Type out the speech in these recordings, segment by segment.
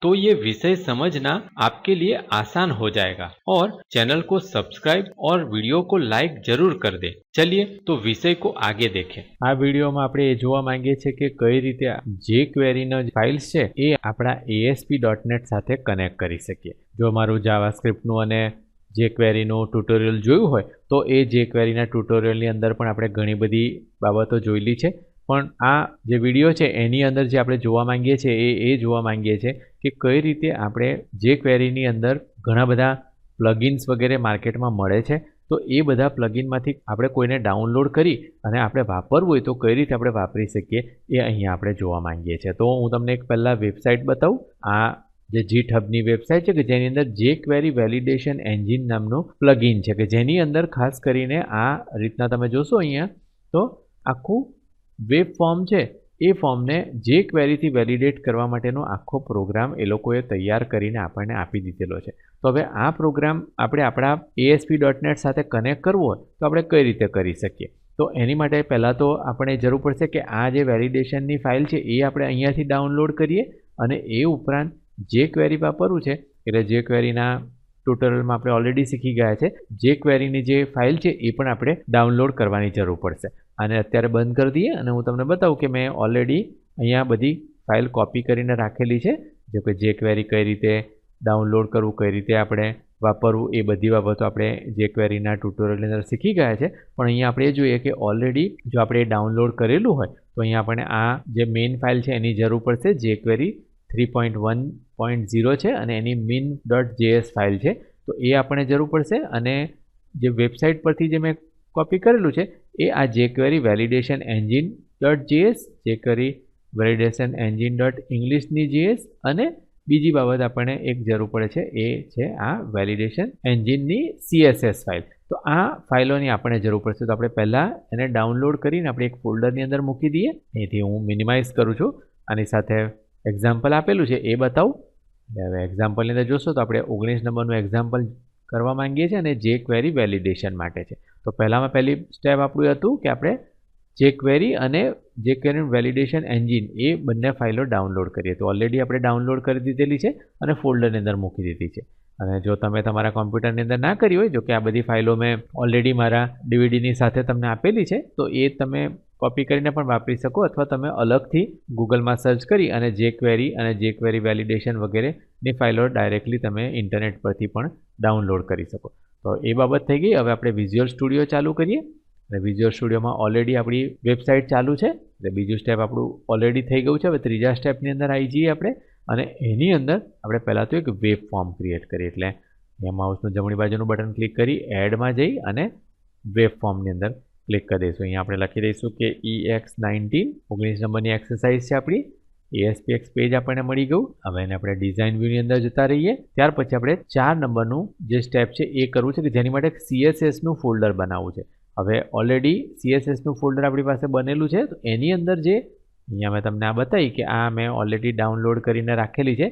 तो ये विषय समझना आपके लिए आसान हो जाएगा और चैनल को सब्सक्राइब और वीडियो को लाइक जरूर कर दे चलिए तो विषय को आगे देखें આ વિડીયોમાં આપણે એ જોવા માંગીએ છીએ કે કઈ રીતે જે ક્વેરીનો ફાઇલ્સ છે એ આપણા એએસપી ડોટ નેટ સાથે કનેક્ટ કરી શકીએ જો મારું જાવા સ્ક્રિપ્ટનું અને જે ક્વેરીનું ટ્યુટોરિયલ જોયું હોય તો એ જે ક્વેરીના ટ્યુટોરિયલની અંદર પણ આપણે ઘણી બધી બાબતો જોયેલી છે પણ આ જે વીડિયો છે, એની અંદર જે આપણે જોવા માંગીએ છીએ, એ એ જોવા માંગીએ છીએ કે કઈ રીતે આપણે જે ક્વેરીની અંદર ઘણા બધા પ્લગિન્સ વગેરે માર્કેટમાં મળે છે, તો એ બધા પ્લગિનમાંથી આપણે કોઈને ડાઉનલોડ કરી અને આપણે વાપરવું હોય તો કઈ રીતે આપણે વાપરી શકીએ, એ અહીંયા આપણે જોવા માંગીએ છીએ. તો હું તમને એક પહેલાં વેબસાઇટ બતાવું. આ જે જીટ હબની વેબસાઇટ છે કે જેની અંદર જે ક્વેરી વેલિડેશન એન્જિન નામનું પ્લગિન છે, કે જેની અંદર ખાસ કરીને આ રીતના તમે જોશો અહીંયા, તો આખું વેબ ફોર્મ છે, એ ફોર્મને જે ક્વેરીથી વેલિડેટ કરવા માટેનો આખો પ્રોગ્રામ એ લોકોએ તૈયાર કરીને આપણને આપી દીધેલો છે. તો હવે આ પ્રોગ્રામ આપણે આપણા એએસપી ડોટ નેટ સાથે કનેક્ટ કરવો હોય, તો આપણે કઈ રીતે કરી શકીએ? તો એની માટે પહેલાં તો આપણે જરૂર પડશે કે આ જે વેલિડેશનની ફાઇલ છે, એ આપણે અહીંયાથી ડાઉનલોડ કરીએ અને એ ઉપરાંત જે ક્વેરી વાપરવું છે, એટલે જે ક્વેરીના ટ્યુટોરિયલમાં આપણે ઓલરેડી શીખી ગયા છે, જે ક્વેરીની જે ફાઇલ છે, એ પણ આપણે ડાઉનલોડ કરવાની જરૂર પડશે. અને અત્યારે બંધ કરી દઈએ અને હું તમને બતાવું કે મેં ઓલરેડી અહીંયા બધી ફાઇલ કોપી કરીને રાખેલી છે. જો કે જે ક્વેરી કઈ રીતે ડાઉનલોડ કરવું, કઈ રીતે આપણે વાપરવું, એ બધી બાબતો આપણે જે ક્વેરીના ટ્યુટોરિયલની અંદર શીખી ગયા છે. પણ અહીંયા આપણે જોઈએ કે ઓલરેડી જો આપણે ડાઉનલોડ કરેલું હોય, તો અહીંયા આપણે આ જે મેઇન ફાઇલ છે એની જરૂર પડશે. જે jQuery three point one point zero છે અને એની મિન ડોટ જેએસ ફાઇલ છે. તો એ આપણને જરૂર પડશે અને જે વેબસાઇટ પરથી જે મેં કોપી કરેલું છે, એ આ jQuery validation engine dot JS jQuery validation engine dot ઇંગ્લિશની JS અને બીજી બાબત આપણને એક જરૂર પડે છે, એ છે આ વેલિડેશન એન્જિનની સીએસએસ ફાઇલ તો આ ફાઇલોની આપણને જરૂર પડશે, તો આપણે પહેલાં એને ડાઉનલોડ કરીને આપણે એક ફોલ્ડરની અંદર મૂકી દઈએ. અહીંથી હું મિનિમાઇઝ કરું છું, આની સાથે એક્ઝામ્પલ આપેલું છે, એ બતાવું. હવે એક્ઝામ્પલની અંદર જોશો તો આપણે ઓગણીસ નંબરનું એક્ઝામ્પલ કરવા માંગીએ છીએ અને જે ક્વેરી વેલિડેશન માટે છે. તો પહેલાંમાં પહેલી સ્ટેપ આપણું હતું કે આપણે જે ક્વેરી અને જે ક્વેરી વેલિડેશન એન્જિન એ બંને ફાઇલો ડાઉનલોડ કરીએ. તો ઓલરેડી આપણે ડાઉનલોડ કરી દીધેલી છે અને ફોલ્ડરની અંદર મૂકી દીધી છે. અને જો તમે તમારા કોમ્પ્યુટરની અંદર ના કરી હોય, જો કે આ બધી ફાઇલો મેં ઓલરેડી મારા ડીવીડીની સાથે તમને આપેલી છે, તો એ તમે કોપી કરીને પણ વાપરી શકો અથવા તમે અલગથી ગૂગલમાં સર્ચ કરી અને જે ક્વેરી અને જે ક્વેરી વેલિડેશન વગેરેની ફાઇલો ડાયરેક્ટલી તમે ઇન્ટરનેટ પરથી પણ ડાઉનલોડ કરી શકો. તો એ બાબત થઈ ગઈ. હવે આપણે વિઝ્યુઅલ સ્ટુડિયો ચાલુ કરીએ. અને વિઝ્યુઅલ સ્ટુડિયોમાં ઓલરેડી આપણી વેબસાઇટ ચાલુ છે. એટલે બીજું સ્ટેપ આપણું ઓલરેડી થઈ ગયું છે. હવે ત્રીજા સ્ટેપની અંદર આવી જઈએ આપણે. અને એની અંદર આપણે પહેલાં તો એક વેબ ફોર્મ ક્રિએટ કરીએ. એટલે અહીંયા માઉસનું જમણી બાજુનું બટન ક્લિક કરી એડમાં જઈ અને વેબ ફોર્મની અંદર ક્લિક કરી દઈશું. અહીંયા આપણે લખી દઈશું કે ઈ એક્સ નાઇન્ટીન ઓગણીસ નંબરની એક્સરસાઇઝ છે આપણી. એએસપીએક્સ પેજ આપણને મળી ગયું. હવે એને આપણે ડિઝાઇન વ્યૂની અંદર જતા રહીએ. ત્યાર પછી આપણે ચાર નંબરનું જે સ્ટેપ છે એ કરવું છે કે જેની માટે સીએસએસનું ફોલ્ડર બનાવવું છે. હવે ઓલરેડી સીએસએસનું ફોલ્ડર આપણી પાસે બનેલું છે. તો એની અંદર જે અહીંયા મેં તમને આ બતાવી કે આ મેં ઓલરેડી ડાઉનલોડ કરીને રાખેલી છે.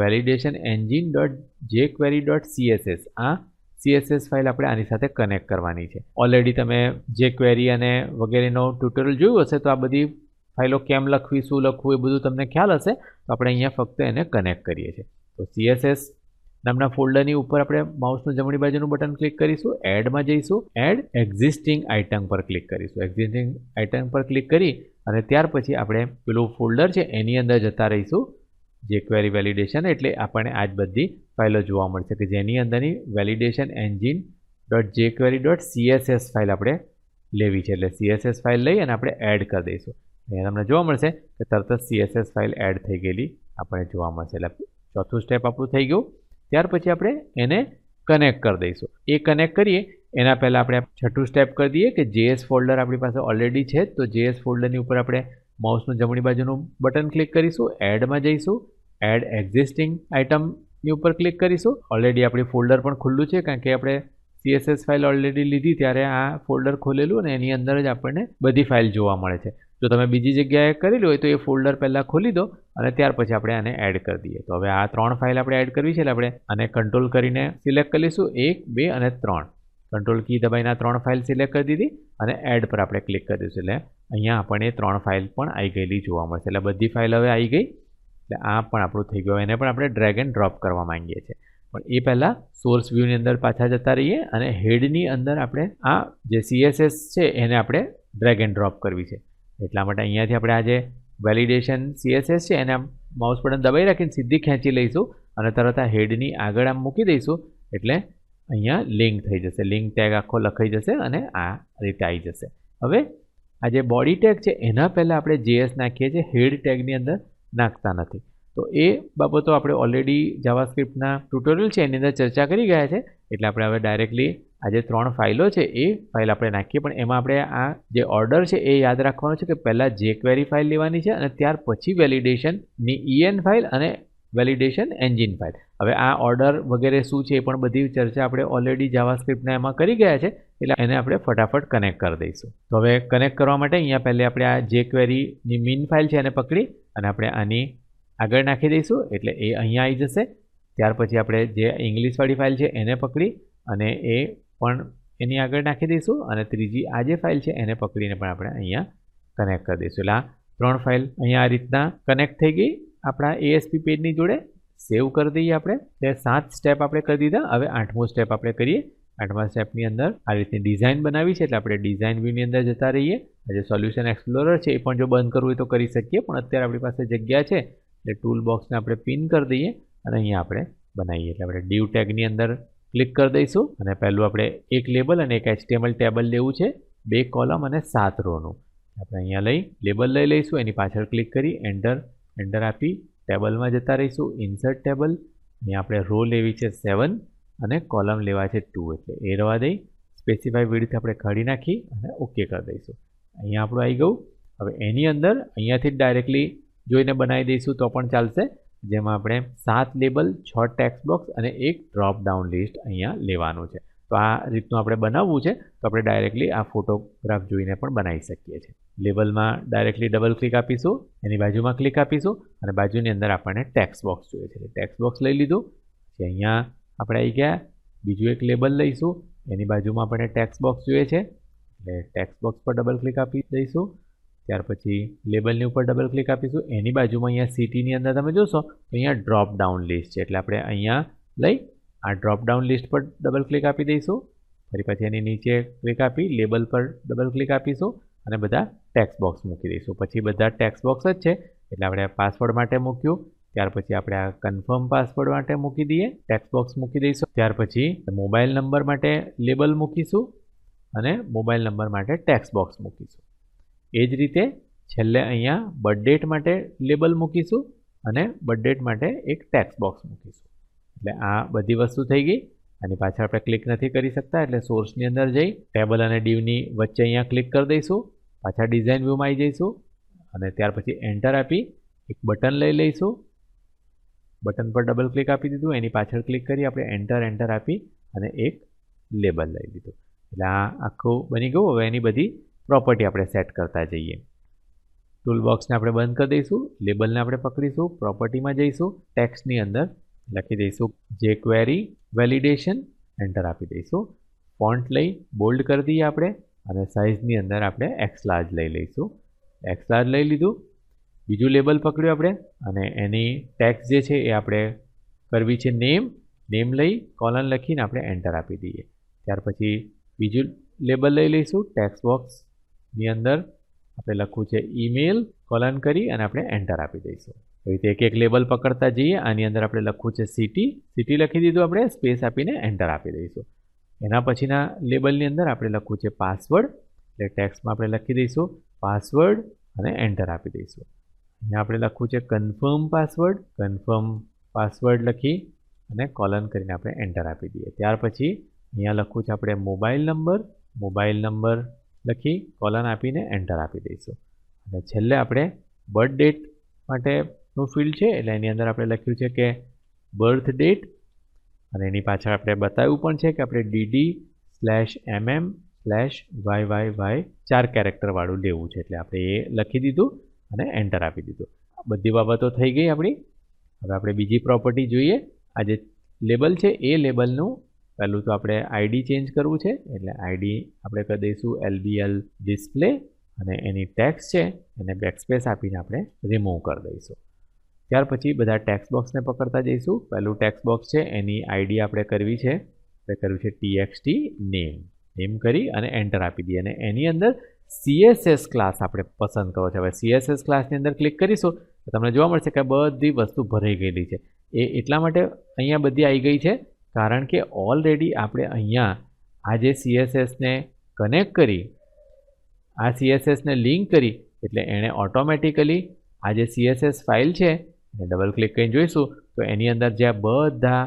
Validation engine dot jQuery dot CSS આ સીએસએસ ફાઇલ આપણે આની સાથે કનેક્ટ કરવાની છે. ઓલરેડી તમે જે ક્વેરી અને વગેરેનો ટ્યુટોરિયલ જોયું હશે, તો આ બધી ફાઇલો કેમ લખવી, શું લખવું, એ બધું તમને ખ્યાલ હશે, તો આપણે અહીંયા ફક્ત એને કનેક્ટ કરીએ છીએ. તો સીએસએસ નામના ફોલ્ડરની ઉપર આપણે માઉસનું જમણી બાજુનું બટન ક્લિક કરીશું એડમાં જઈશું એડ એક્ઝિસ્ટિંગ આઇટમ પર ક્લિક કરીશું. એક્ઝિસ્ટિંગ આઇટમ પર ક્લિક કરી અને ત્યાર પછી આપણે પેલું ફોલ્ડર છે, એની અંદર જતા રહીશું. જે ક્વેરી વેલિડેશન એટલે આપણને આ જ બધી ફાઇલો જોવા મળશે કે જેની અંદરની validation engine dot jQuery dot CSS file આપણે લેવી છે. એટલે સીએસએસ ફાઇલ લઈ અને આપણે એડ કરી દઈશું. અહીંયા તમને જોવા મળશે કે તરત જ સીએસએસ ફાઇલ એડ થઈ ગયેલી આપણને જોવા મળશે. એટલે ચોથું સ્ટેપ આપણું થઈ ગયું. ત્યાર પછી આપણે એને કનેક્ટ કરી દઈશું. એ કનેક્ટ કરીએ, એના પહેલાં આપણે છઠ્ઠું સ્ટેપ કરી દઈએ કે જેએસ ફોલ્ડર આપણી પાસે ઓલરેડી છે. તો જેએસ ફોલ્ડરની ઉપર આપણે માઉસનું જમણી બાજુનું બટન ક્લિક કરીશું એડમાં જઈશું. એડ એક્ઝિસ્ટિંગ આઇટમની ઉપર ક્લિક કરીશું. ઓલરેડી આપણી ફોલ્ડર પણ ખુલ્લું છે, કારણ કે આપણે સીએસએસ ફાઇલ ઓલરેડી લીધી, ત્યારે આ ફોલ્ડર ખોલેલું અને એની અંદર જ આપણને બધી ફાઇલ જોવા મળે છે. જો તમે બીજી જગ્યાએ કરેલું હોય તો એ ફોલ્ડર પહેલાં ખોલી દો અને ત્યાર પછી આપણે આને એડ કરી દઈએ. તો હવે આ ત્રણ ફાઇલ આપણે એડ કરવી છે આપણે આને કંટ્રોલ કરીને સિલેક્ટ કરી લઈશું. એક, બે અને ત્રણ. કંટ્રોલ કી દબાઈને આ ત્રણ ફાઇલ સિલેક્ટ કરી દીધી અને એડ પર આપણે ક્લિક કરી દઈશું. એટલે અહીંયા આપણને ત્રણ ફાઇલ પણ આવી ગયેલી જોવા મળશે. એટલે બધી ફાઇલ હવે આવી ગઈ. એટલે આ પણ આપણું થઈ ગયું. એને પણ આપણે ડ્રેગ એન્ડ ડ્રોપ કરવા માંગીએ છીએ. પણ એ પહેલાં સોર્સ વ્યૂની અંદર પાછા જતા રહીએ અને હેડની અંદર આપણે આ જે સીએસએસ છે એને આપણે ડ્રેગ એન્ડ ડ્રોપ કરવી છે. એટલા માટે અહીંયાથી આપણે આ જે વેલિડેશન સીએસએસ છે એને માઉસ બટન દબાઈ રાખીને સીધી ખેંચી લઈશું અને તરત આ હેડની આગળ આમ મૂકી દઈશું એટલે અહીંયા લિંક થઈ જશે. લિંક ટેગ આખો લખાઈ જશે અને આ રીતે આવી જશે. હવે આ જે બોડી ટેગ છે એના પહેલાં આપણે જેએસ નાખીએ છીએ. હેડ ટેગની અંદર નાખતા નથી. તો એ બાબતો આપણે ઓલરેડી જાવાસ્ક્રિપ્ટના ટ્યુટોરિયલ છે, એની અંદર ચર્ચા કરી ગયા છે. એટલે આપણે હવે ડાયરેક્ટલી આ જે ત્રણ ફાઇલો છે, એ ફાઇલ આપણે નાખીએ. પણ એમાં આપણે આ જે ઓર્ડર છે, એ યાદ રાખવાનો છે કે પહેલાં જે ક્વેરી ફાઇલ લેવાની છે અને ત્યાર પછી વેલિડેશનની ઈએન ફાઇલ અને વેલિડેશન એન્જિન ફાઇલ. હવે આ ઓર્ડર વગેરે શું છે, એ પણ બધી ચર્ચા આપણે ઓલરેડી જાવાસ્ક્રિપ્ટના એમાં કરી ગયા છે. એટલે એને આપણે ફટાફટ કનેક્ટ કરી દઈશું. તો હવે કનેક્ટ કરવા માટે અહીંયા પહેલે આપણે આ જે ક્વેરીની મીન ફાઇલ છે એને પકડી. અને આપણે આની આગળ નાખી દઈશું, એટલે એ અહીંયા આવી જશે. ત્યાર પછી આપણે જે ઇંગ્લિશવાળી ફાઇલ છે એને પકડી અને એ પણ એની આગળ નાખી દઈશું અને ત્રીજી આ જે ફાઇલ છે એને પકડીને પણ આપણે અહીંયા કનેક્ટ કરી દઈશું. એટલે આ ત્રણ ફાઇલ અહીંયા આ રીતના કનેક્ટ થઈ ગઈ. આપણા એએસપી પેજની જોડે સેવ કરી દઈએ આપણે. તે સાત સ્ટેપ આપણે કરી દીધા. હવે આઠમો સ્ટેપ આપણે કરીએ. આઠમા સ્ટેપની અંદર આ રીતની ડિઝાઇન બનાવી છે. એટલે આપણે ડિઝાઇન વ્યૂની અંદર જતા રહીએ. જે સોલ્યુશન એક્સપ્લોરર છે, એ પણ જો બંધ કરવું હોય તો કરી શકીએ. પણ અત્યારે આપણી પાસે જગ્યા છે, એટલે ટૂલ બોક્સને આપણે પિન કરી દઈએ અને અહીંયા આપણે બનાવીએ. એટલે આપણે ડીવ ટેગની અંદર ક્લિક કરી દઈશું અને પહેલું આપણે એક લેબલ અને એક એચટીએમએલ ટેબલ લેવું છે, બે કોલમ અને સાત રોનું આપણે અહીંયા લઈ લેબલ લઈ લઈશું, એની પાછળ ક્લિક કરી એન્ટર એન્ટર આપી ટેબલમાં જતા રહીશું. ઇન્સર્ટ ટેબલ, અહીંયા આપણે રો લેવી છે સેવન અને કોલમ લેવા છે ટુ એટલે એ રવા દઈ સ્પેસિફાઈ વિડથી આપણે કાઢી નાખી અને ઓકે કરી દઈશું. અહીંયા આપણું આવી ગયું. હવે એની અંદર અહીંયાથી જ ડાયરેક્ટલી જોઈને બનાવી દઈશું તો પણ ચાલશે. જેમાં આપણે સાત લેબલ છ ટેક્સ બોક્સ અને એક ડ્રોપ ડાઉન લિસ્ટ અહીંયા લેવાનું છે. તો આ રીતનું આપણે બનાવવું છે તો આપણે ડાયરેક્ટલી આ ફોટોગ્રાફ જોઈને પણ બનાવી શકીએ છીએ. લેબલમાં ડાયરેક્ટલી ડબલ ક્લિક આપીશું, એની બાજુમાં ક્લિક આપીશું અને બાજુની અંદર આપણને ટેક્સ બોક્સ જોઈએ છે. ટેક્સ બોક્સ લઈ લીધું, પછી અહીંયા આપણે આવી ગયા. બીજું એક લેબલ લઈશું, એની બાજુમાં આપણને ટેક્સ બોક્સ જોઈએ છે. એટલે ટેક્સ બોક્સ પર ડબલ ક્લિક આપી દઈશું. ત્યાર પછી લેબલની ઉપર ડબલ ક્લિક આપીશું. એની બાજુમાં અહીંયા સિટીની અંદર તમે જોશો, તો અહીંયા ડ્રોપ ડાઉન લિસ્ટ છે. એટલે આપણે અહીંયા લઈ આ ડ્રોપ ડાઉન લિસ્ટ પર ડબલ ક્લિક આપી દઈશું. ફરી પછી એની નીચે ક્લિક આપી લેબલ પર ડબલ ક્લિક આપીશું અને બધા ટેક્સ બોક્સ મૂકી દઈશું. પછી બધા ટેક્સ બોક્સ જ છે. એટલે આપણે પાસવર્ડ માટે મૂક્યું. ત્યાર પછી આપણે આ કન્ફર્મ પાસવર્ડ માટે મૂકી દઈએ. ટેક્સ બોક્સ મૂકી દઈશું. ત્યાર પછી મોબાઈલ નંબર માટે લેબલ મૂકીશું. અને મોબાઈલ નંબર માટે ટેક્સ બોક્સ મૂકીશું. એ જ રીતે છેલ્લે અહીંયા બર્થડેટ માટે લેબલ મૂકીશું અને બર્થડેટ માટે એક ટેક્સ બોક્સ મૂકીશું. એટલે આ બધી વસ્તુ થઈ ગઈ. આની પાછળ આપણે ક્લિક નથી કરી શકતા એટલે સોર્સની અંદર જઈ ટેબલ અને ડીવની વચ્ચે અહીંયા ક્લિક કરી દઈશું. પાછા ડિઝાઇન વ્યૂમાં આવી જઈશું અને ત્યાર પછી એન્ટર આપી એક બટન લઈ લઈશું. બટન પર ડબલ ક્લિક આપી દીધું. એની પાછળ ક્લિક કરી આપણે એન્ટર એન્ટર આપી અને એક લેબલ લઈ લીધું. એટલે આ આખું બની ગયું. હવે એની બધી પ્રોપર્ટી આપણે સેટ કરતા જઈએ. ટૂલ બોક્સને આપણે બંધ કરી દઈશું. લેબલને આપણે પકડીશું. પ્રોપર્ટીમાં જઈશું. ટેક્સ્ટની અંદર લખી દઈશું. જે ક્વેરી વેલિડેશન એન્ટર આપી દઈશું. ફોન્ટ લઈ બોલ્ડ કરી દઈએ આપણે અને સાઇઝની અંદર આપણે એક્સ લાર્જ લઈ લઈશું. એક્સ લાર્જ લઈ લીધું. બીજું લેબલ પકડ્યું આપણે અને એની ટેક્સ જે છે એ આપણે કરવી છે નેમ નેમ લઈ કોલન લખીને આપણે એન્ટર આપી દઈએ. ત્યાર પછી બીજું લેબલ લઈ લઈશું ટેક્સ બોક્સની અંદર. આપણે લખવું છે ઈમેલ કોલન કરી અને આપણે એન્ટર આપી દઈશું. એવી રીતે એક એક લેબલ પકડતા જઈએ, આની અંદર આપણે લખવું છે સિટી સિટી લખી દીધું આપણે સ્પેસ આપીને એન્ટર આપી દઈશું. એના પછીના લેબલની અંદર આપણે લખવું છે પાસવર્ડ એટલે ટેક્સ્ટમાં આપણે લખી દઈશું પાસવર્ડ અને એન્ટર આપી દઈશું. અહીંયા આપણે લખવું છે કન્ફર્મ પાસવર્ડ કન્ફર્મ પાસવર્ડ લખી અને કોલન કરીને આપણે એન્ટર આપી દઈએ. ત્યાર પછી અહીંયા લખવું છે આપણે મોબાઈલ નંબર મોબાઈલ નંબર લખી કોલન આપીને એન્ટર આપી દઈશું. અને છેલ્લે આપણે બર્થ ડેટ માટેનું ફિલ્ડ છે, એટલે એની અંદર આપણે લખ્યું છે કે બર્થ ડેટ. અને એની પાછળ આપણે બતાવ્યું પણ છે કે આપણે DD slash MM slash Y Y Y ચાર કેરેક્ટરવાળું લેવું છે, એટલે આપણે એ લખી દીધું અને એન્ટર આપી દીધું. બધી બાબતો થઈ ગઈ આપણી. હવે આપણે બીજી પ્રોપર્ટી જોઈએ. આ જે લેબલ છે, એ લેબલનું પહેલું તો આપણે આઈડી ચેન્જ કરવું છે, એટલે આઈડી આપણે કરી દઈશું એલબીએલ ડિસ્પ્લે અને એની ટેક્સ છે, એને બેકસ્પેસ આપીને આપણે રિમૂવ કરી દઈશું. ત્યાર પછી બધા ટેક્સ બોક્સને પકડતા જઈશું. પહેલું ટેક્સ બોક્સ છે, એની આઈડી આપણે કરવી છે. આપણે કર્યું છે ટીએક્સટી નેમ નેમ કરી અને એન્ટર આપી દઈએ. અને એની અંદર સીએસએસ ક્લાસ આપણે પસંદ કરો છો. હવે સીએસએસ ક્લાસની અંદર ક્લિક કરીશું, તો તમને જોવા મળશે કે બધી વસ્તુ ભરાઈ ગયેલી છે. એ એટલા માટે અહીંયા બધી આવી ગઈ છે કારણ કે ઓલરેડી આપણે અહીંયા આ જે સીએસએસને કનેક્ટ કરી, આ સીએસએસને લિંક કરી, એટલે એણે ઓટોમેટિકલી આ જે સીએસએસ ફાઇલ છે, એને ડબલ ક્લિક કરીને જોઈશું, તો એની અંદર જે બધા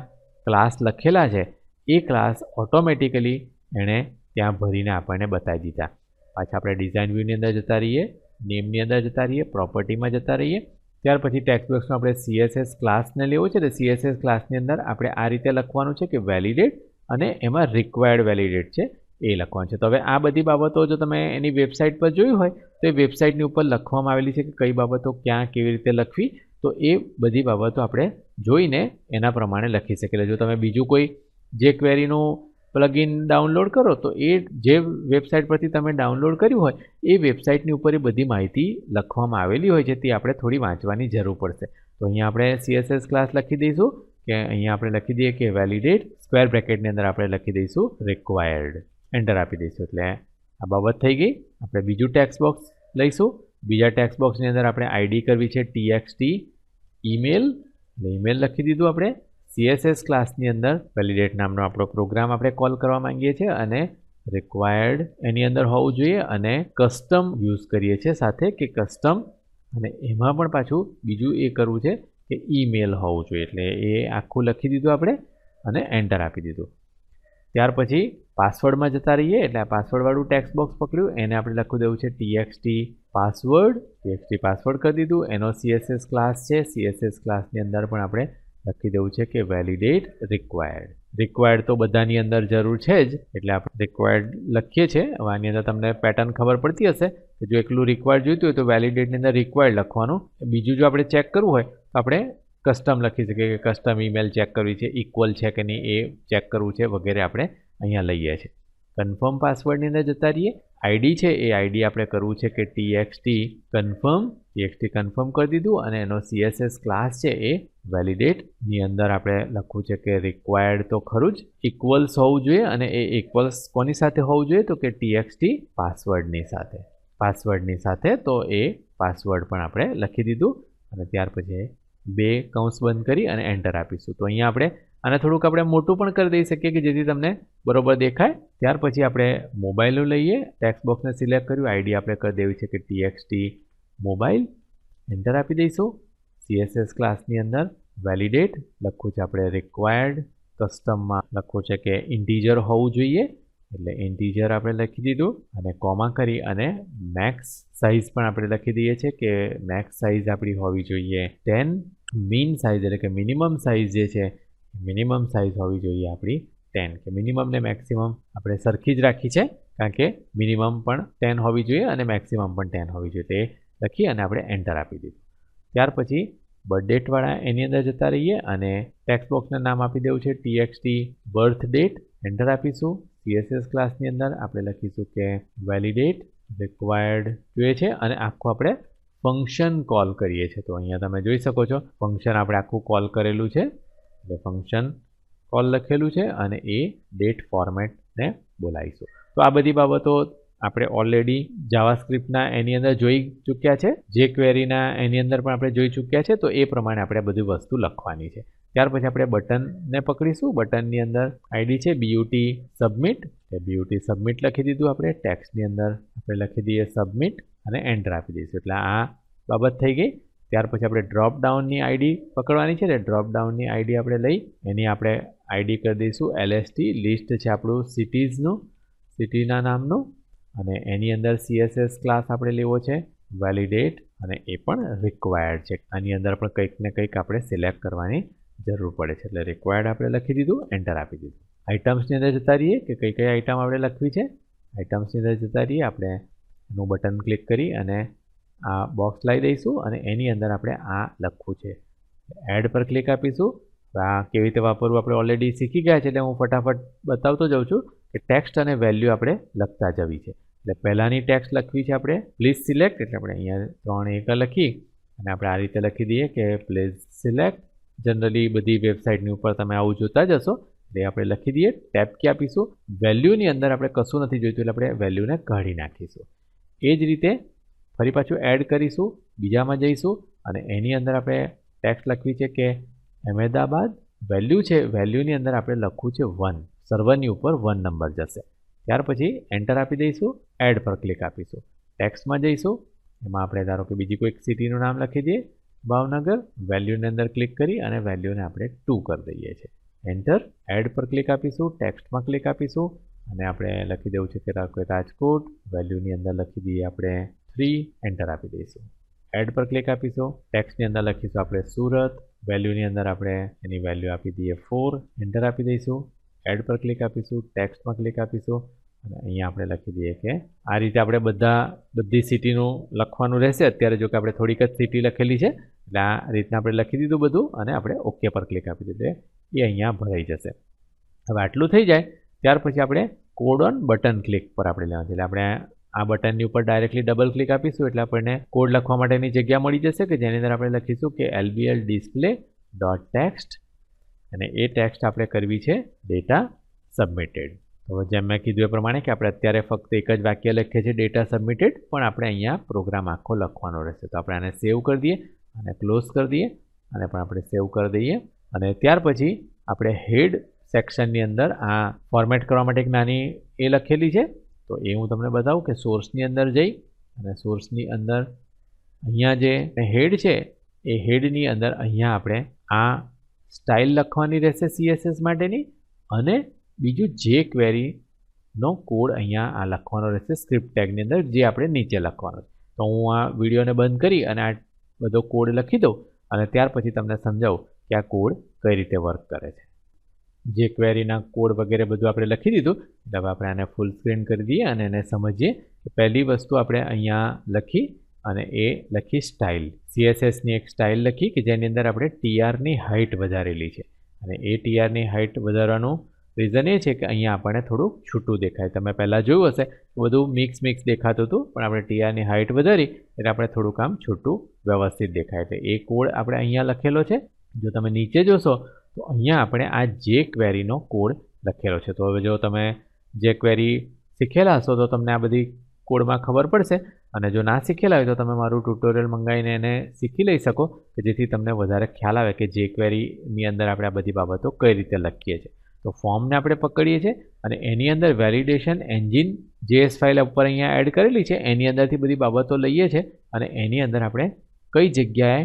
ક્લાસ લખેલા છે, એ ક્લાસ ઓટોમેટિકલી એણે ત્યાં ભરીને આપણને બતાવી દીધા. પાછા આપણે ડિઝાઇન વ્યૂની અંદર જતા રહીએ નેમની અંદર જતા રહીએ પ્રોપર્ટીમાં જતા રહીએ ત્યાર પછી ટેક્સ્ટ બોક્સમાં આપણે સીએસએસ ક્લાસને લેવો છે, તો સીએસએસ ક્લાસની અંદર આપણે આ રીતે લખવાનું છે કે વેલિડેટ અને એમાં રિક્વાયર્ડ વેલિડેટ છે, એ લખવાનું છે. તો હવે આ બધી બાબતો જો તમે એની વેબસાઇટ પર જોયું હોય, તો એ વેબસાઇટની ઉપર લખવામાં આવેલી છે કે કઈ બાબતો ક્યાં કેવી રીતે લખવી, તો એ બધી બાબતો આપણે જોઈને એના પ્રમાણે લખી શકીએ. જો તમે બીજું કોઈ જે ક્વેરીનું પ્લગઇન ડાઉનલોડ કરો, તો એ જે વેબસાઇટ પરથી તમે ડાઉનલોડ કર્યું હોય, એ વેબસાઇટની ઉપર એ બધી માહિતી લખવામાં આવેલી હોય છે. તે આપણે થોડી વાંચવાની જરૂર પડશે. તો અહીંયા આપણે સીએસએસ ક્લાસ લખી દઈશું, કે અહીંયા આપણે લખી દઈએ કે વેલિડેટ સ્ક્વેર બ્રેકેટની અંદર આપણે લખી દઈશું રિક્વાયર્ડ એન્ટર આપી દઈશું. એટલે આ બાબત થઈ ગઈ. આપણે બીજું ટેક્સ બોક્સ લઈશું. બીજા ટેક્સ બોક્સની અંદર આપણે આઈડી કરવી છે ટીએક્સટી ઈમેલ એટલે ઈમેલ લખી દીધું આપણે. સીએસએસ ક્લાસની અંદર વેલિડેટ નામનો આપણો પ્રોગ્રામ આપણે કોલ કરવા માંગીએ છીએ અને રિક્વાયર્ડ એની અંદર હોવું જોઈએ અને કસ્ટમ યુઝ કરીએ છીએ સાથે કે કસ્ટમ અને એમાં પણ પાછું બીજું એ કરવું છે કે ઈમેલ હોવું જોઈએ. એટલે એ આખું લખી દીધું આપણે અને એન્ટર આપી દીધું. ત્યાર પછી પાસવર્ડમાં જતા રહીએ એટલે આ પાસવર્ડવાળું ટેક્સ્ટ બોક્સ પકડ્યું. એને આપણે લખી દેવું છે ટીએક્સટી પાસવર્ડ ટીએક્સટી પાસવર્ડ કરી દીધું. એનો સીએસએસ ક્લાસ છે. સીએસએસ ક્લાસની અંદર પણ આપણે લખી દેવું છે કે વેલિડેટ રિક્વાયર્ડ રિક્વાયર્ડ તો બધાની અંદર જરૂર છે જ, એટલે આપણે રિક્વાયર્ડ લખીએ છીએ. હવે આની અંદર તમને પેટર્ન ખબર પડતી હશે કે જો એકલું રિક્વાયર્ડ જોઈતું હોય તો વેલિડેટની અંદર રિક્વાયર્ડ લખવાનું. બીજું જો આપણે ચેક કરવું હોય તો આપણે કસ્ટમ લખી શકીએ કે કસ્ટમ ઈમેલ ચેક કરવી છે ઇક્વલ છે કે નહીં એ ચેક કરવું છે વગેરે આપણે અહીંયા લઈએ છીએ. કન્ફર્મ પાસવર્ડની અંદર જતા રહીએ. આઈડી છે, એ આઈડી આપણે કરવું છે કે ટીએક્સટી કન્ફર્મ ટીએક્સટી કન્ફર્મ કરી દીધું અને એનો સીએસએસ ક્લાસ છે એ વેલિડેટની અંદર આપણે લખવું છે કે રિક્વાયર્ડ તો ખરું જ ઇક્વલ્સ હોવું જોઈએ અને એ ઇક્વલ્સ કોની સાથે હોવું જોઈએ? તો કે ટીએક્સટી પાસવર્ડની સાથે. પાસવર્ડની સાથે તો એ પાસવર્ડ પણ આપણે લખી દીધું અને ત્યાર પછી બે કૌંસ બંધ કરી અને એન્ટર આપીશું. તો અહીંયા આપણે આને થોડુંક આપણે મોટું પણ કરી દઈ શકીએ કે જેથી તમને બરોબર દેખાય. ત્યાર પછી આપણે મોબાઈલનું લઈએ. ટેક્સ્ટ બોક્સને સિલેક્ટ કર્યું. આઈડી આપણે કરી દેવી છે કે ટીએક્સટી મોબાઈલ એન્ટર આપી દઈશું. સીએસએસ ક્લાસની અંદર વેલિડેટ લખવું છે આપણે રિક્વાયર્ડ કસ્ટમમાં લખવું છે કે ઇન્ટીજર હોવું જોઈએ. એટલે ઇન્ટીજર આપણે લખી દીધું અને કોમા કરી અને મેક્સ સાઇઝ પણ આપણે લખી દઈએ છીએ કે મેક્સ સાઇઝ આપણી હોવી જોઈએ. ટેન મીન સાઇઝ એટલે કે મિનિમમ સાઇઝ જે છે મિનિમમ સાઇઝ હોવી જોઈએ આપણી ટેન, કે મિનિમમ ને મેક્સિમમ આપણે સરખી જ રાખી છે, કારણ કે મિનિમમ પણ ટેન હોવી જોઈએ અને મેક્સિમમ પણ ટેન હોવી જોઈએ. તે લખી અને આપણે એન્ટર આપી દીધું. ત્યાર પછી બર્થડેટવાળા એની અંદર જતા રહીએ અને ટેક્સ્ટ બોક્સને નામ આપી દેવું છે ટીએક્સટી બર્થ ડેટ એન્ટર આપીશું. સીએસએસ ક્લાસની અંદર આપણે લખીશું કે વેલિડેટ રિક્વાયર્ડ જોઈએ છે અને આખું આપણે ફંક્શન કોલ કરીએ છીએ. તો અહીંયા તમે જોઈ શકો છો ફંક્શન આપણે આખું કોલ કરેલું છે. એટલે ફંક્શન કોલ લખેલું છે અને એ ડેટ ફોર્મેટને બોલાવીશું. તો આ બધી બાબતો આપણે ઓલરેડી જાવાસ્ક્રિપ્ટના એની અંદર જોઈ ચૂક્યા છે. જે ક્વેરીના એની અંદર પણ આપણે જોઈ ચૂક્યા છે. તો એ પ્રમાણે આપણે બધી વસ્તુ લખવાની છે. ત્યાર પછી આપણે બટનને પકડીશું. બટનની અંદર આઈડી છે બીયુટી સબમિટ એ બીયુટી સબમિટ લખી દીધું આપણે. ટેક્સ્ટની અંદર આપણે લખી દઈએ સબમિટ અને એન્ટર આપી દઈશું. એટલે આ બાબત થઈ ગઈ. ત્યાર પછી આપણે ડ્રોપ ડાઉનની આઈડી પકડવાની છે એટલે ડ્રોપ ડાઉનની આઈડી આપણે લઈ, એની આપણે આઈડી કરી દઈશું એલએસટી લિસ્ટ છે આપણું સિટીઝનું સિટીના નામનું, અને એની અંદર સીએસએસ ક્લાસ આપણે લેવો છે વેલિડેટ અને એ પણ રિક્વાયર્ડ છે. આની અંદર પણ કંઈક ને કંઈક આપણે સિલેક્ટ કરવાની જરૂર પડે છે. એટલે રિક્વાયર્ડ આપણે લખી દીધું એન્ટર આપી દીધું. આઇટમ્સની અંદર જતા રહીએ કે કઈ કઈ આઇટમ આપણે લખવી છે? આઇટમ્સની અંદર જતા રહીએ, આપણે એનું બટન ક્લિક કરી અને આ બોક્સ લાવી દઈશું અને એની અંદર આપણે આ લખવું છે. એડ પર ક્લિક આપીશું. આ કેવી રીતે વાપરવું આપણે ઓલરેડી શીખી ગયા છે એટલે હું ફટાફટ બતાવતો જાઉં છું કે ટેક્સ્ટ અને વેલ્યુ આપણે લખતા જવી છે. એટલે પહેલાંની ટેક્સ્ટ લખવી છે આપણે પ્લીઝ સિલેક્ટ એટલે આપણે અહીંયા ત્રણ એક લખી અને આપણે આ રીતે લખી દઈએ કે પ્લીઝ સિલેક્ટ જનરલી બધી વેબસાઇટની ઉપર તમે આવું જોતા જશો એટલે આપણે લખી દઈએ ટેપ કી આપીશું. વેલ્યુની અંદર આપણે કશું નથી જોઈતું એટલે આપણે વેલ્યુને કાઢી નાખીશું. એ જ રીતે ફરી પાછું એડ કરીશું, બીજામાં જઈશું અને એની અંદર આપણે ટેક્સ્ટ લખવી છે કે અહેમદાબાદ વેલ્યુ છે વેલ્યુની અંદર આપણે લખવું છે વન સર્વરની ઉપર વન નંબર જશે. ત્યાર પછી એન્ટર આપી દઈશું એડ પર ક્લિક આપીશું. ટેક્સ્ટમાં જઈશું, એમાં આપણે ધારો કે બીજી કોઈક સિટીનું નામ લખી દઈએ, ભાવનગર વેલ્યુની અંદર ક્લિક કરી અને વેલ્યુને આપણે ટુ કરી દઈએ છીએ. એન્ટર એડ પર ક્લિક આપીશું ટેક્સ્ટમાં ક્લિક આપીશું અને આપણે લખી દેવું છે કે રાજકોટ વેલ્યુની અંદર લખી દઈએ આપણે થ્રી એન્ટર આપી દઈશું. એડ પર ક્લિક આપીશું. ટેક્સ્ટની અંદર લખીશું આપણે સુરત. વેલ્યુની અંદર આપણે એની વેલ્યુ આપી દઈએ ફોર એન્ટર આપી દઈશું. એડ પર ક્લિક આપીશું. ટેક્સ્ટમાં ક્લિક આપીશું. અને અહીંયા આપણે લખી દઈએ કે આ રીતે આપણે બધા, બધી સિટીનું લખવાનું રહેશે. અત્યારે જો કે આપણે થોડીક જ સિટી લખેલી છે, એટલે આ રીતના આપણે લખી દીધું બધું અને આપણે ઓકે પર ક્લિક આપી દીધું. એ અહીંયા ભરાઈ જશે. હવે આટલું થઈ જાય. ત્યાર પછી આપણે કોડ ઓન બટન ક્લિક પર આપણે લેવાનું છે. એટલે આપણે આ બટનની ઉપર ડાયરેક્ટલી ડબલ ક્લિક આપીશું એટલે આપણને કોડ લખવા માટેની જગ્યા મળી જશે કે જેની અંદર આપણે લખીશું કે એલબીએલ ડિસ્પ્લે ડોટ ટેક્સ્ટ અને એ ટેક્સ્ટ આપણે કરવી છે ડેટા સબમિટેડ તો જેમ મેં કીધું એ પ્રમાણે કે આપણે અત્યારે ફક્ત એક જ વાક્ય લખીએ છીએ ડેટા સબમિટેડ પણ આપણે અહીંયા પ્રોગ્રામ આખો લખવાનો રહેશે. તો આપણે આને સેવ કરી દઈએ અને ક્લોઝ કરી દઈએ અને પણ આપણે સેવ કરી દઈએ. અને ત્યાર પછી આપણે હેડ સેક્શનની અંદર આ ફોર્મેટ કરવા માટે એક નાની એ લખેલી છે. તો એ હું તમને બતાવું કે સોર્સની અંદર જઈ અને સોર્સની અંદર અહીંયા જે હેડ છે, એ હેડની અંદર અહીંયા આપણે આ સ્ટાઇલ લખવાની રહેશે સીએસએસ માટેની અને બીજું જે ક્વેરીનો કોડ અહીંયા આ લખવાનો રહેશે સ્ક્રિપ્ટ ટેગની અંદર જે આપણે નીચે લખવાનો છે. તો હું આ વિડીયોને બંધ કરી અને આ બધો કોડ લખી દઉં અને ત્યાર પછી તમને સમજાવું કે આ કોડ કઈ રીતે વર્ક કરે છે. જે ક્વેરીના કોડ વગેરે બધું આપણે લખી દીધું, એટલે હવે આપણે આને ફૂલ સ્ક્રીન કરી દઈએ અને એને સમજીએ કે પહેલી વસ્તુ આપણે અહીંયા લખી અને એ લખી સ્ટાઇલ સીએસએસની એક સ્ટાઇલ લખી કે જેની અંદર આપણે ટીઆરની હાઇટ વધારેલી છે. અને એ ટીઆરની હાઇટ વધારવાનું રીઝન એ છે કે અહીંયા આપણને થોડુંક છૂટું દેખાય. તમે પહેલાં જોયું હશે બધું મિક્સ મિક્સ દેખાતું હતું, પણ આપણે ટીઆરની હાઇટ વધારી, એટલે આપણે થોડુંક આમ છૂટું વ્યવસ્થિત દેખાય એટલે એ કોડ આપણે અહીંયા લખેલો છે. જો તમે નીચે જોશો તો અહીંયા આપણે આ જે ક્વેરીનો કોડ લખેલો છે. તો હવે જો તમે જે ક્વેરી શીખેલા હશો, તો તમને આ બધી કોડમાં ખબર પડશે. અને જો ના શીખેલા હોય, તો તમે મારું ટ્યુટોરિયલ મંગાવીને એને શીખી લઈ શકો, કે જેથી તમને વધારે ખ્યાલ આવે કે જે ક્વેરીની અંદર આપણે આ બધી બાબતો કઈ રીતે લખીએ છીએ. તો ફોર્મને આપણે પકડીએ છીએ અને એની અંદર વેલિડેશન એન્જિન જેએસ ફાઇલ ઉપર અહીંયા એડ કરેલી છે. એની અંદરથી બધી બાબતો લઈએ છીએ અને એની અંદર આપણે કઈ જગ્યાએ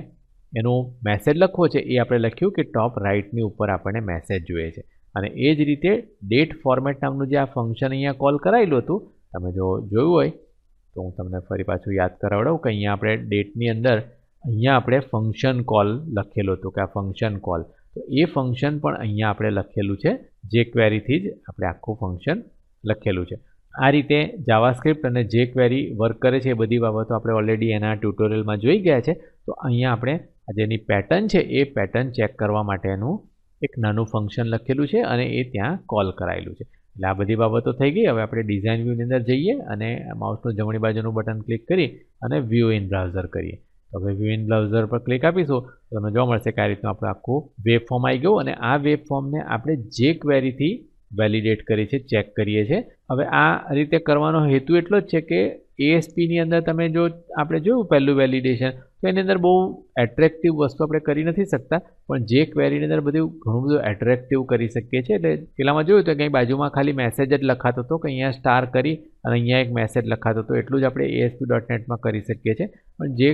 એનો મેસેજ લખવો છે, એ આપણે લખ્યું કે ટોપ રાઇટની ઉપર આપણને મેસેજ જોઈએ છે. અને એ જ રીતે ડેટ ફોર્મેટ નામનું જે આ ફંક્શન અહીંયા કોલ કરાયેલું હતું, તમે જો જોયું હોય, તો હું તમને ફરી પાછું યાદ કરાવડાવું કે અહીંયા આપણે ડેટની અંદર અહીંયા આપણે ફંક્શન કોલ લખેલું હતું, કે આ ફંક્શન કોલ તો એ ફંક્શન પણ અહીંયા આપણે લખેલું છે, જે ક્વેરીથી જ આપણે આખું ફંક્શન લખેલું છે. આ રીતે જાવાસ્ક્રિપ્ટ અને જે ક્વેરી વર્ક કરે છે, એ બધી બાબતો આપણે ઓલરેડી એના ટ્યુટોરિયલમાં જોઈ ગયા છે. તો અહીંયા આપણે જેની પેટર્ન છે, એ પેટર્ન ચેક કરવા માટેનું એક નાનું ફંક્શન લખેલું છે અને એ ત્યાં કોલ કરાયેલું છે. એટલે આ બધી બાબતો થઈ ગઈ. હવે આપણે ડિઝાઇન વ્યૂની અંદર જઈએ અને માઉસનું જમણી બાજુનું બટન ક્લિક કરી અને વ્યૂ ઇન બ્રાઉઝર કરીએ. તો હવે વ્યૂ ઇન બ્રાઉઝર પર ક્લિક આપીશું. તો તમને જોવા મળશે કે આ રીતનું આપણે આખું વેબ ફોર્મ આવી ગયું અને આ વેબ ફોર્મને આપણે જે ક્વેરીથી વેલિડેટ કરીએ છીએ ચેક કરીએ છીએ. હવે આ રીતે કરવાનો હેતુ એટલો જ છે કે એએસપીની અંદર તમે જો આપણે જોયું પહેલું વેલિડેશન તો એની અંદર બહુ એટ્રેક્ટિવ વસ્તુ આપણે કરી નથી શકતા, પણ જે ક્વેરીની અંદર બધું ઘણું બધું એટ્રેક્ટિવ કરી શકીએ છીએ. એટલે પેલામાં જોયું તો કંઈ બાજુમાં ખાલી મેસેજ જ લખાતો હતો, કે અહીંયા સ્ટાર કરી અને અહીંયા એક મેસેજ લખાતો હતો. એટલું જ આપણે એએસપી ડોટ નેટમાં કરી શકીએ છીએ. પણ જે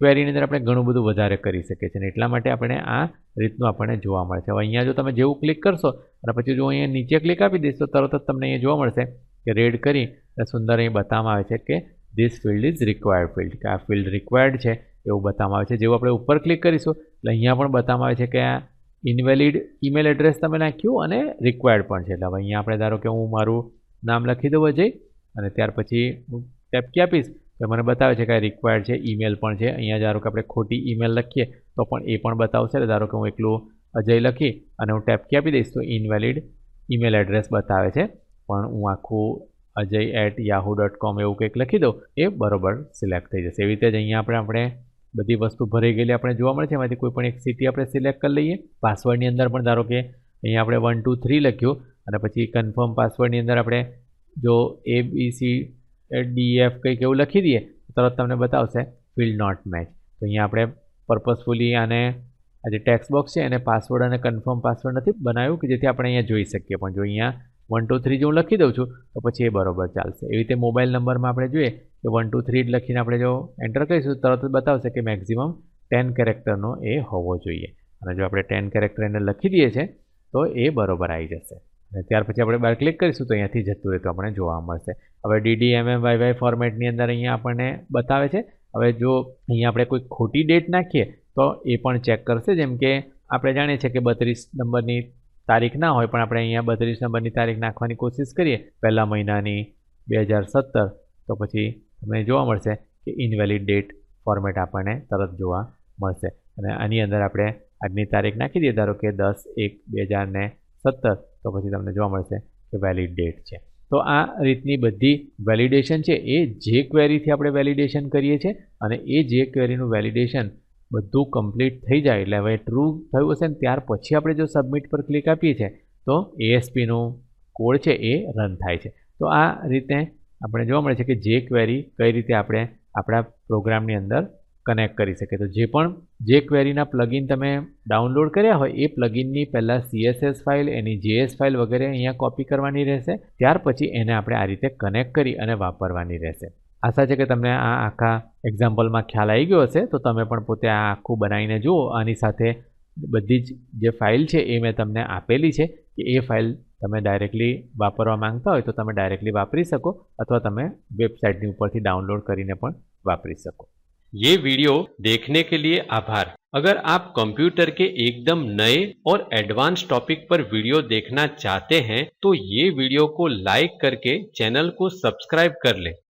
ક્વેરીની અંદર આપણે ઘણું બધું વધારે કરી શકીએ છીએ. એટલા માટે આપણે આ રીતનું આપણને જોવા મળે છે. હવે અહીંયા જો તમે જેવું ક્લિક કરશો, અને પછી જો અહીંયા નીચે ક્લિક આપી દઈશ, તો તરત જ તમને અહીંયા જોવા મળશે કે રેડ કરી સુંદર અહીં બતાવવામાં આવે છે કે this field is required field કે આ ફિલ્ડ રિક્વાયર્ડ છે, એવું બતાવવામાં આવે છે. જેવું આપણે ઉપર ક્લિક કરીશું, એટલે અહીંયા પણ બતાવવામાં આવે છે કે આ ઇનવેલિડ ઈમેલ એડ્રેસ તમે નાખ્યું અને રિક્વાયર્ડ પણ છે. એટલે હવે અહીંયા આપણે ધારો કે હું મારું નામ લખી દઉં અજય, અને ત્યાર પછી હું ટેપ કી આપીશ, તો મને બતાવે છે કે રિક્વાયર્ડ છે ઈમેલ પણ છે. અહીંયા ધારો કે આપણે ખોટી ઈમેલ લખીએ, તો પણ એ પણ બતાવશે. એટલે ધારો કે હું એકલું અજય લખી અને હું ટેપ કી આપી દઈશ, તો ઇનવેલિડ ઈમેલ એડ્રેસ બતાવે છે. પણ હું આખું Ajay at Yahoo dot com એવું કંઈક લખી દો એ બરોબર સિલેક્ટ થઈ જશે. એવી રીતે જ અહીંયા આપણે આપણે બધી વસ્તુ ભરાઈ ગયેલી આપણે જોવા મળે છે. એમાંથી કોઈ પણ એક સિટી આપણે સિલેક્ટ કરી લઈએ. પાસવર્ડની અંદર પણ ધારો કે અહીંયા આપણે વન ટુ થ્રી લખ્યું અને પછી કન્ફર્મ પાસવર્ડની અંદર આપણે જો A B C D F કંઈક એવું લખી દઈએ, તરત તમને બતાવશે ફિલ્ડ નોટ મેચ તો અહીંયા આપણે પર્પઝફુલી આને, આ જે ટેક્સ બોક્સ છે એને પાસવર્ડ અને કન્ફર્મ પાસવર્ડ નથી બનાવ્યું કે જેથી આપણે અહીંયા જોઈ શકીએ. પણ જો અહીંયા વન ટુ થ્રી જો હું લખી દઉં છું, તો પછી એ બરોબર ચાલશે. એવી રીતે મોબાઈલ નંબરમાં આપણે જોઈએ કે વન ટુ થ્રી લખીને આપણે જો એન્ટર કરીશું, તરત જ બતાવશે કે મેક્ઝિમમ ટેન કેરેક્ટરનો એ હોવો જોઈએ. અને જો આપણે ટેન કેરેક્ટર એને લખી દઈએ છીએ તો એ બરોબર આવી જશે. અને ત્યાર પછી આપણે બહાર ક્લિક કરીશું, તો અહીંયાથી જતું રહેતું આપણને જોવા મળશે. હવે DD M M Y Y ફોર્મેટની અંદર અહીંયા આપણને બતાવે છે. હવે જો અહીંયા આપણે કોઈ ખોટી ડેટ નાખીએ, તો એ પણ ચેક કરશે. જેમ કે આપણે જાણીએ છીએ કે બત્રીસ નંબરની તારીખ ના હોય, પણ આપણે અહીંયા બત્રીસ નંબરની તારીખ નાખવાની કોશિશ કરીએ, પહેલા મહિનાની બે હજાર સત્તર. તો પછી તમને જોવા મળશે કે ઇનવેલિડ ડેટ ફોર્મેટ આપણને તરત જોવા મળશે. અને આની અંદર આપણે આજની તારીખ નાખી દઈએ, ધારો કે દસ એક બે હજાર સત્તર. તો પછી તમને જોવા મળશે કે વેલિડ ડેટ છે. તો આ રીતની બધી વેલિડેશન છે, એ જે ક્વેરીથી આપણે વેલિડેશન કરીએ છીએ અને એ જે ક્વેરીનું વેલિડેશન બધું કમ્પ્લીટ થઈ જાય. એટલે હવે ટ્રુ થયું હશે ને ત્યાર પછી આપણે જો સબમિટ પર ક્લિક આપીએ છીએ, તો એએસપીનો કોડ છે એ રન થાય છે. તો આ રીતે આપણે જોવા મળે છે કે જે ક્વેરી કઈ રીતે આપણે આપણા પ્રોગ્રામની અંદર કનેક્ટ કરી શકીએ. તો જે પણ, જે ક્વેરીના પ્લગિન તમે ડાઉનલોડ કર્યા હોય, એ પ્લગિનની પહેલાં સીએસએસ ફાઇલ એની જેએસ ફાઇલ વગેરે અહીંયા કોપી કરવાની રહેશે. ત્યાર પછી એને આપણે આ રીતે કનેક્ટ કરી અને વાપરવાની રહેશે. આશા છે કે તમને આ આખા એક્ઝામ્પલમાં ખ્યાલ આવી ગયો હશે તો તમે પણ પોતે આ આખું બનાવીને જુઓ આની સાથે બધી જ જે ફાઇલ છે એ મેં તમને આપેલી છે કે એ ફાઇલ તમે ડાયરેક્ટલી વાપરવા માંગતા હોય તો તમે ડાયરેક્ટલી વાપરી શકો અથવા તમે વેબસાઇટની ઉપરથી ડાઉનલોડ કરીને પણ વાપરી શકો ये वीडियो देखने के लिए आभार अगर आप कंप्यूटर के एकदम नए और एडवांस टॉपिक पर वीडियो देखना चाहते हैं तो ये वीडियो को लाइक करके चैनल को सब्सक्राइब कर लें